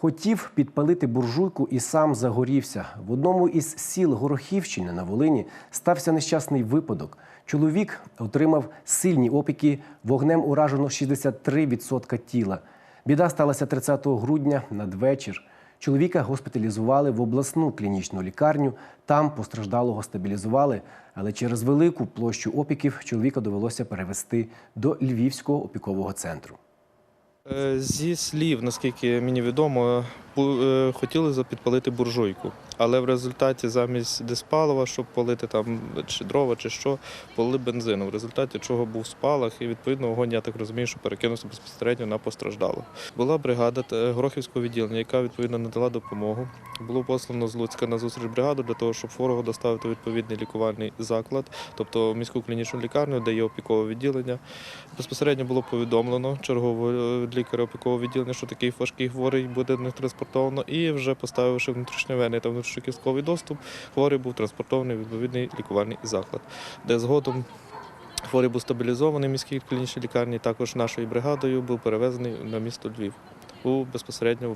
Хотів підпалити буржуйку і сам загорівся. В одному із сіл Горохівщини на Волині стався нещасний випадок. Чоловік отримав сильні опіки, вогнем уражено 63% тіла. Біда сталася 30 грудня надвечір. Чоловіка госпіталізували в обласну клінічну лікарню. Там постраждалого стабілізували, але через велику площу опіків чоловіка довелося перевести до Львівського опікового центру. Е, Зі слів, наскільки мені відомо, хотіли за- підпалити буржуйку, але в результаті замість диспалива, щоб палити там чи дрова, чи що, полили бензину. В результаті чого був спалах, і відповідно вогонь, я так розумію, що перекинувся безпосередньо на постраждалого. Була бригада е, Горохівського відділення, яка відповідно надала допомогу. Було послано з Луцька на зустріч бригаду для того, щоб хворого доставити відповідний лікувальний заклад, тобто міську клінічну лікарню, де є опікове відділення. Безпосередньо було повідомлено чергового е, лікаря опікового відділення, що такий важкий хворий буде не транспортовано, і вже поставивши внутрішньовений та внутрішньокістковий доступ, хворий був транспортований в відповідний лікувальний заклад, де згодом хворий був стабілізований в міській клінічній лікарні, також нашою бригадою був перевезений на місто Львів у безпосередньо